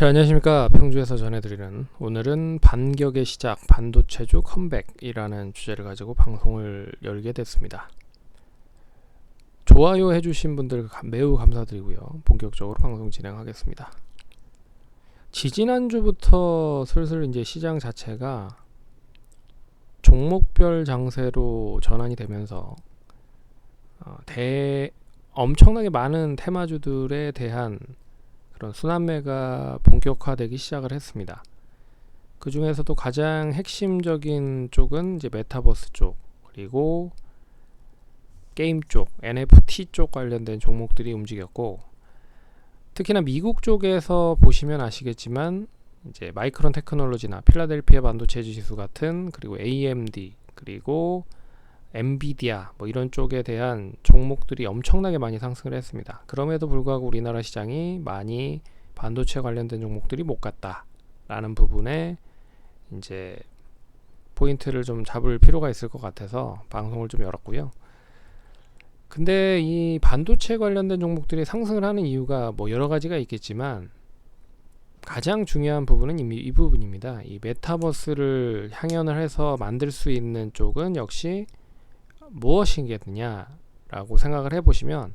자, 안녕하십니까. 평주에서 전해드리는 오늘은 반격의 시작, 반도체주 컴백이라는 주제를 가지고 방송을 열게 됐습니다. 좋아요 해주신 분들 매우 감사드리고요. 본격적으로 방송 진행하겠습니다. 지지난주부터 슬슬 이제 시장 자체가 종목별 장세로 전환이 되면서 어, 대 엄청나게 많은 테마주들에 대한 그런 순환매가 본격화되기 시작을 했습니다. 그 중에서도 가장 핵심적인 쪽은 이제 메타버스 쪽 그리고 게임 쪽, NFT 쪽 관련된 종목들이 움직였고 특히나 미국 쪽에서 보시면 아시겠지만 이제 마이크론 테크놀로지나 필라델피아 반도체 지수 같은 그리고 AMD 그리고 엔비디아 뭐 이런 쪽에 대한 종목들이 엄청나게 많이 상승을 했습니다. 그럼에도 불구하고 우리나라 시장이 많이 반도체 관련된 종목들이 못 갔다라는 부분에 이제 포인트를 좀 잡을 필요가 있을 것 같아서 방송을 좀 열었고요. 근데 이 반도체 관련된 종목들이 상승을 하는 이유가 뭐 여러 가지가 있겠지만 가장 중요한 부분은 이, 이 부분입니다. 이 메타버스를 향연을 해서 만들 수 있는 쪽은 역시 무엇이겠느냐라고 생각을 해보시면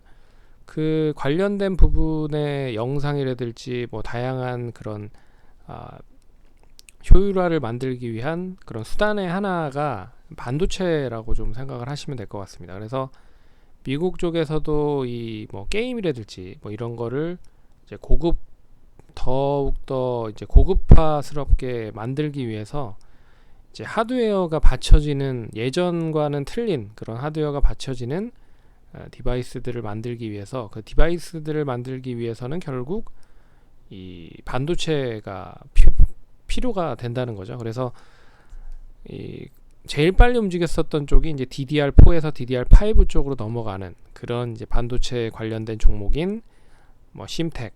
그 관련된 부분의 영상이라든지 뭐 다양한 그런 아, 효율화를 만들기 위한 그런 수단의 하나가 반도체라고 좀 생각을 하시면 될 것 같습니다. 그래서 미국 쪽에서도 이 뭐 게임이라든지 뭐 이런 거를 이제 고급 더욱 더 이제 고급화스럽게 만들기 위해서 이제 하드웨어가 받쳐지는 예전과는 틀린 그런 하드웨어가 받쳐지는 어, 디바이스들을 만들기 위해서 그 디바이스들을 만들기 위해서는 결국 이 반도체가 피, 필요가 된다는 거죠. 그래서 이 제일 빨리 움직였었던 쪽이 이제 DDR4에서 DDR5 쪽으로 넘어가는 그런 이제 반도체 관련된 종목인 뭐 심텍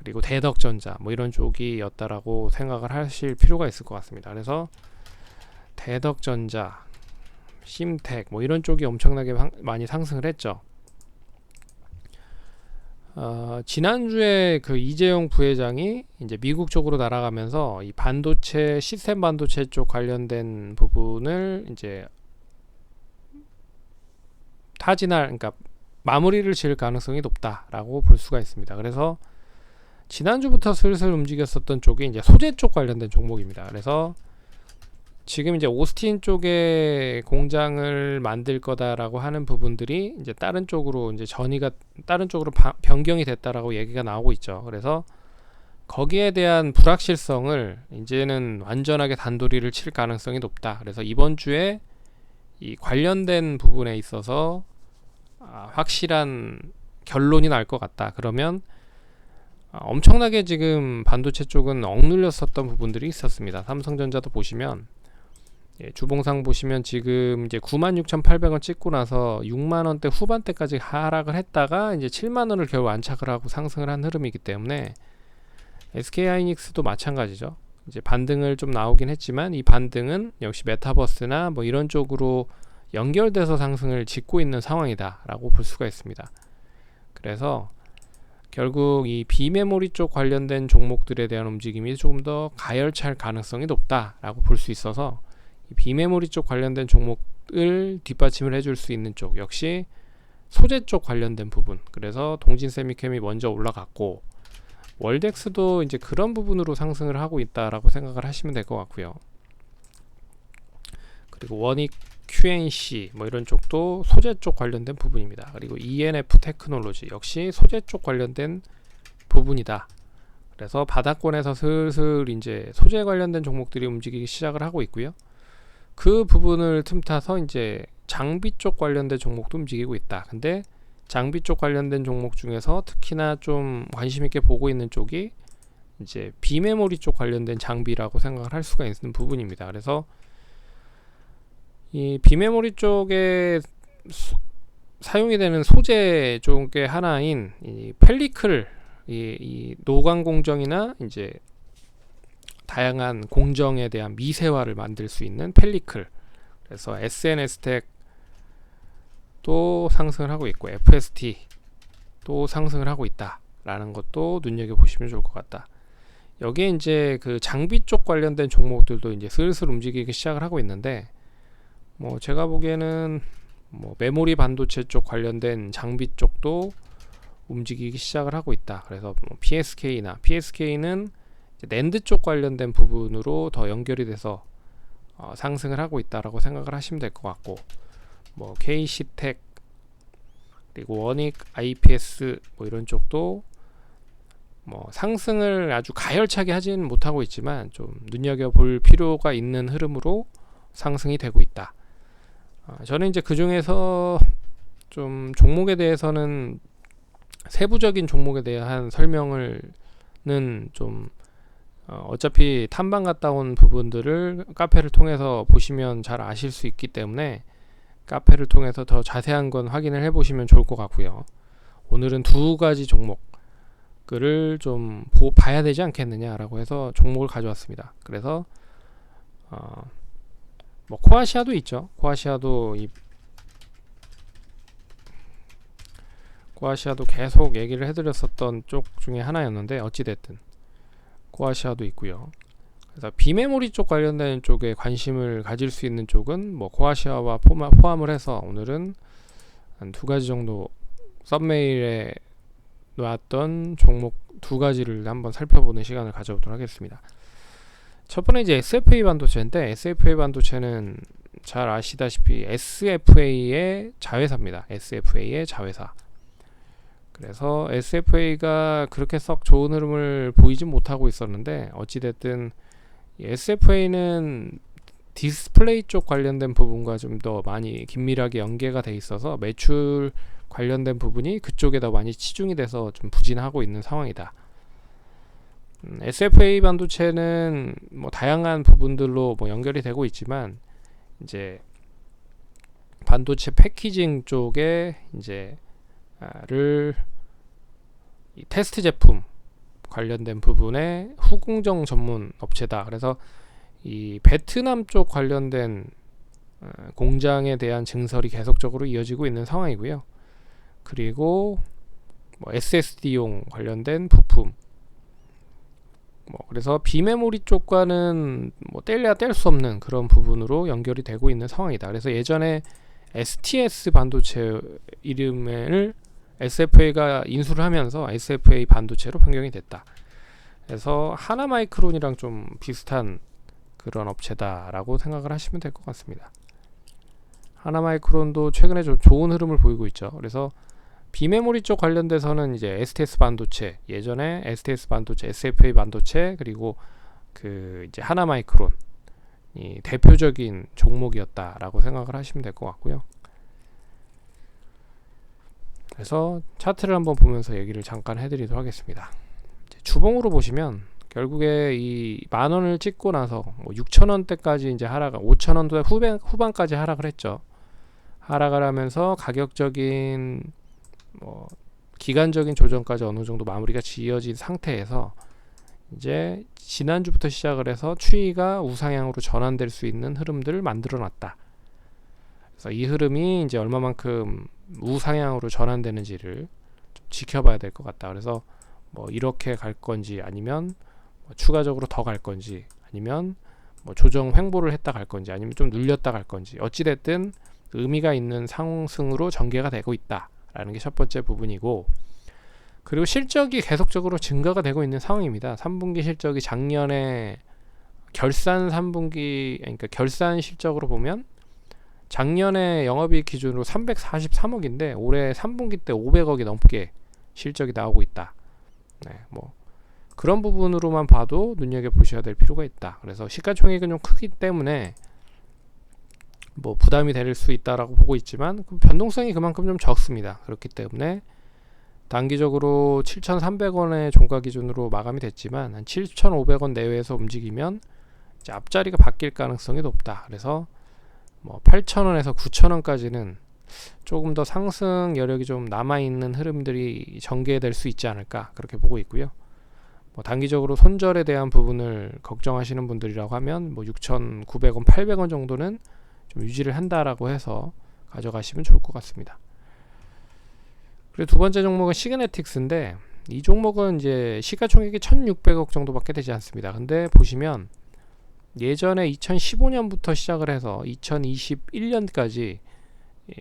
그리고 대덕전자 뭐 이런 쪽이었다라고 생각을 하실 필요가 있을 것 같습니다. 그래서 대덕전자, 심텍 뭐 이런 쪽이 엄청나게 많이 상승을 했죠. 어, 지난주에 그 이재용 부회장이 이제 미국 쪽으로 날아가면서 이 반도체 시스템 반도체 쪽 관련된 부분을 이제 타진할 그러니까 마무리를 지을 가능성이 높다라고 볼 수가 있습니다. 그래서 지난주부터 슬슬 움직였었던 쪽이 이제 소재 쪽 관련된 종목입니다. 그래서 지금 이제 오스틴 쪽에 공장을 만들 거다라고 하는 부분들이 이제 다른 쪽으로 이제 전이가 다른 쪽으로 바, 변경이 됐다라고 얘기가 나오고 있죠. 그래서 거기에 대한 불확실성을 이제는 완전하게 단도리를 칠 가능성이 높다. 그래서 이번 주에 이 관련된 부분에 있어서 아, 확실한 결론이 날 것 같다. 그러면 아, 엄청나게 지금 반도체 쪽은 억눌렸었던 부분들이 있었습니다. 삼성전자도 보시면 예, 주봉상 보시면 지금 이제 96,800원 찍고 나서 6만 원대 후반대까지 하락을 했다가 이제 7만 원을 겨우 안착을 하고 상승을 한 흐름이기 때문에 SK 하이닉스도 마찬가지죠. 이제 반등을 좀 나오긴 했지만 이 반등은 역시 메타버스나 뭐 이런 쪽으로 연결돼서 상승을 짓고 있는 상황이다라고 볼 수가 있습니다. 그래서 결국 이 비메모리 쪽 관련된 종목들에 대한 움직임이 조금 더 가열찰 가능성이 높다라고 볼 수 있어서 비메모리 쪽 관련된 종목을 뒷받침을 해줄 수 있는 쪽 역시 소재 쪽 관련된 부분 그래서 동진 세미캠이 먼저 올라갔고 월덱스도 이제 그런 부분으로 상승을 하고 있다라고 생각을 하시면 될 것 같고요. 그리고 원익 QNC 뭐 이런 쪽도 소재 쪽 관련된 부분입니다. 그리고 ENF 테크놀로지 역시 소재 쪽 관련된 부분이다. 그래서 바닥권에서 슬슬 이제 소재 관련된 종목들이 움직이기 시작을 하고 있고요. 그 부분을 틈타서 이제 장비 쪽 관련된 종목도 움직이고 있다. 근데 장비 쪽 관련된 종목 중에서 특히나 좀 관심 있게 보고 있는 쪽이 이제 비메모리 쪽 관련된 장비라고 생각을 할 수가 있는 부분입니다. 그래서 이 비메모리 쪽에 수, 사용이 되는 소재 쪽의 하나인 이 펠리클 이, 이 노광 공정이나 이제 다양한 공정에 대한 미세화를 만들 수 있는 펠리클. 그래서 SNS텍 또 상승을 하고 있고 FST 또 상승을 하고 있다 라는 것도 눈여겨 보시면 좋을 것 같다. 여기에 이제 그 장비 쪽 관련된 종목들도 이제 슬슬 움직이기 시작을 하고 있는데 뭐 제가 보기에는 뭐 메모리 반도체 쪽 관련된 장비 쪽도 움직이기 시작을 하고 있다. 그래서 뭐 PSK나 PSK는 낸드 쪽 관련된 부분으로 더 연결이 돼서 어, 상승을 하고 있다라고 생각을 하시면 될 것 같고 뭐 KC텍 그리고 원익 IPS 뭐 이런 쪽도 뭐 상승을 아주 가열차게 하지는 못하고 있지만 좀 눈여겨 볼 필요가 있는 흐름으로 상승이 되고 있다. 어, 저는 이제 그 중에서 좀 종목에 대해서는 세부적인 종목에 대한 설명을는 좀 어, 어차피 탐방 갔다 온 부분들을 카페를 통해서 보시면 잘 아실 수 있기 때문에 카페를 통해서 더 자세한 건 확인을 해 보시면 좋을 것 같고요. 오늘은 두 가지 종목을 좀 보, 봐야 되지 않겠느냐라고 해서 종목을 가져왔습니다. 그래서 어, 뭐 코아시아도 있죠. 코아시아도 이 코아시아도 계속 얘기를 해드렸었던 쪽 중에 하나였는데 어찌 됐든 코아시아도 있고요. 그래서 비메모리 쪽 관련된 쪽에 관심을 가질 수 있는 쪽은 뭐 코아시아와 포함을 해서 오늘은 한 두 가지 정도 썸메일에 놓았던 종목 두 가지를 한번 살펴보는 시간을 가져보도록 하겠습니다. 첫 번째 이제 SFA 반도체인데 SFA 반도체는 잘 아시다시피 SFA의 자회사입니다. SFA의 자회사. 그래서 SFA가 그렇게 썩 좋은 흐름을 보이지 못하고 있었는데 어찌됐든 SFA는 디스플레이 쪽 관련된 부분과 좀 더 많이 긴밀하게 연계가 돼 있어서 매출 관련된 부분이 그쪽에 더 많이 치중이 돼서 좀 부진하고 있는 상황이다. 음, SFA 반도체는 뭐 다양한 부분들로 뭐 연결이 되고 있지만 이제 반도체 패키징 쪽에 이제 를 테스트 제품 관련된 부분에 후공정 전문 업체다. 그래서 이 베트남 쪽 관련된 어, 공장에 대한 증설이 계속적으로 이어지고 있는 상황이고요. 그리고 뭐 SSD용 관련된 부품 뭐 그래서 비메모리 쪽과는 뭐 뗄래야 뗄 수 없는 그런 부분으로 연결이 되고 있는 상황이다. 그래서 예전에 STS 반도체 이름을 SFA가 인수를 하면서 SFA 반도체로 변경이 됐다. 그래서 하나마이크론이랑 좀 비슷한 그런 업체다라고 생각을 하시면 될 것 같습니다. 하나마이크론도 최근에 좀 좋은 흐름을 보이고 있죠. 그래서 비메모리 쪽 관련돼서는 이제 STS 반도체 예전에 STS 반도체, SFA 반도체 그리고 그 이제 하나마이크론 이 대표적인 종목이었다라고 생각을 하시면 될 것 같고요. 그래서 차트를 한번 보면서 얘기를 잠깐 해드리도록 하겠습니다. 주봉으로 보시면 결국에 이 만 원을 찍고 나서 뭐 6천 원대까지 이제 하락, 5천 원대 후반 후반까지 하락을 했죠. 하락을 하면서 가격적인 뭐 기간적인 조정까지 어느 정도 마무리가 지어진 상태에서 이제 지난주부터 시작을 해서 추이가 우상향으로 전환될 수 있는 흐름들을 만들어 놨다. 그래서 이 흐름이 이제 얼마만큼 우상향으로 전환되는지를 좀 지켜봐야 될 것 같다. 그래서 뭐 이렇게 갈 건지 아니면 뭐 추가적으로 더 갈 건지 아니면 뭐 조정 횡보를 했다 갈 건지 아니면 좀 눌렸다 갈 건지 어찌 됐든 의미가 있는 상승으로 전개가 되고 있다 라는 게 첫 번째 부분이고 그리고 실적이 계속적으로 증가가 되고 있는 상황입니다. 3분기 실적이 작년에 결산 3분기 그러니까 결산 실적으로 보면 작년에 영업이익 기준으로 343억인데 올해 3분기 때 500억이 넘게 실적이 나오고 있다. 네, 뭐 그런 부분으로만 봐도 눈여겨 보셔야 될 필요가 있다. 그래서 시가총액은 좀 크기 때문에 뭐 부담이 될 수 있다라고 보고 있지만 그 변동성이 그만큼 좀 적습니다. 그렇기 때문에 단기적으로 7,300원의 종가 기준으로 마감이 됐지만 한 7,500원 내외에서 움직이면 앞자리가 바뀔 가능성이 높다. 그래서 뭐 8,000원에서 9,000원까지는 조금 더 상승 여력이 좀 남아 있는 흐름들이 전개될 수 있지 않을까 그렇게 보고 있고요. 뭐 단기적으로 손절에 대한 부분을 걱정하시는 분들이라고 하면 뭐 6,900원, 800원 정도는 좀 유지를 한다라고 해서 가져가시면 좋을 것 같습니다. 그리고 두 번째 종목은 시그네틱스인데 이 종목은 이제 시가총액이 1,600억 정도밖에 되지 않습니다. 근데 보시면 예전에 2015년부터 시작을 해서 2021년까지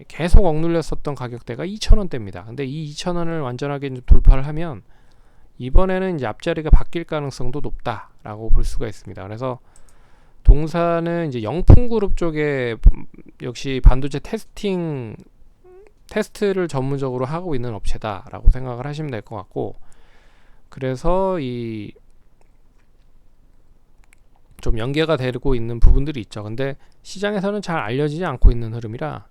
계속 억눌렸었던 가격대가 2,000원대입니다. 근데 이 2,000원을 완전하게 돌파를 하면 이번에는 이제 앞자리가 바뀔 가능성도 높다라고 볼 수가 있습니다. 그래서 동사는 이제 영풍그룹 쪽에 역시 반도체 테스팅 테스트를 전문적으로 하고 있는 업체다라고 생각을 하시면 될 것 같고 그래서 이 좀 연계가 되고 있는 부분들이 있죠. 근데 시장에서는 잘 알려지지 않고 있는 흐름이라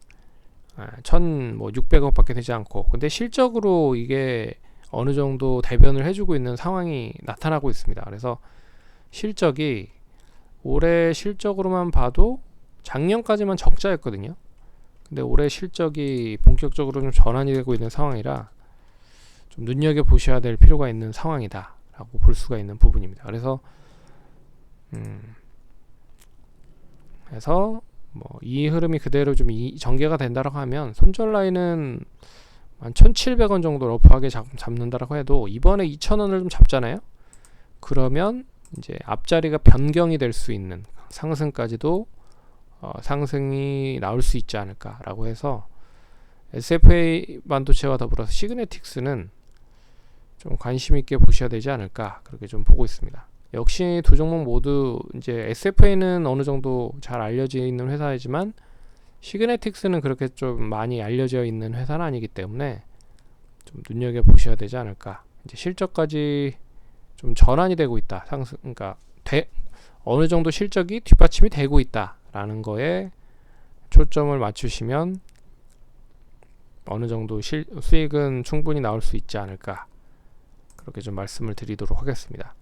1,600억밖에 되지 않고 근데 실적으로 이게 어느 정도 대변을 해주고 있는 상황이 나타나고 있습니다. 그래서 실적이 올해 실적으로만 봐도 작년까지만 적자였거든요. 근데 올해 실적이 본격적으로 좀 전환이 되고 있는 상황이라 좀 눈여겨 보셔야 될 필요가 있는 상황이다라고 볼 수가 있는 부분입니다. 그래서 음 그래서 뭐 이 흐름이 그대로 좀 이, 전개가 된다라고 하면 손절 라인은 한 1,700원 정도 러프하게 잡, 잡는다라고 해도 이번에 2,000원을 좀 잡잖아요. 그러면 이제 앞자리가 변경이 될 수 있는 상승까지도 어, 상승이 나올 수 있지 않을까라고 해서 SFA 반도체와 더불어서 시그네틱스는 좀 관심 있게 보셔야 되지 않을까 그렇게 좀 보고 있습니다. 역시 두 종목 모두 이제 SFA는 어느 정도 잘 알려져 있는 회사이지만 시그네틱스는 그렇게 좀 많이 알려져 있는 회사는 아니기 때문에 좀 눈여겨 보셔야 되지 않을까. 이제 실적까지 좀 전환이 되고 있다. 상승 그러니까 되, 어느 정도 실적이 뒷받침이 되고 있다라는 거에 초점을 맞추시면 어느 정도 실, 수익은 충분히 나올 수 있지 않을까. 그렇게 좀 말씀을 드리도록 하겠습니다.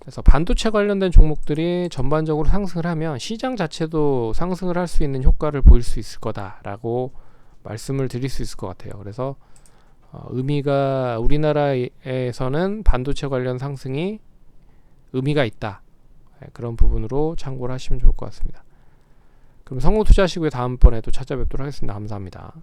그래서 반도체 관련된 종목들이 전반적으로 상승을 하면 시장 자체도 상승을 할 수 있는 효과를 보일 수 있을 거다라고 말씀을 드릴 수 있을 것 같아요. 그래서 어, 의미가 우리나라에서는 반도체 관련 상승이 의미가 있다. 네, 그런 부분으로 참고를 하시면 좋을 것 같습니다. 그럼 성공 투자하시고요. 다음번에 또 찾아뵙도록 하겠습니다. 감사합니다.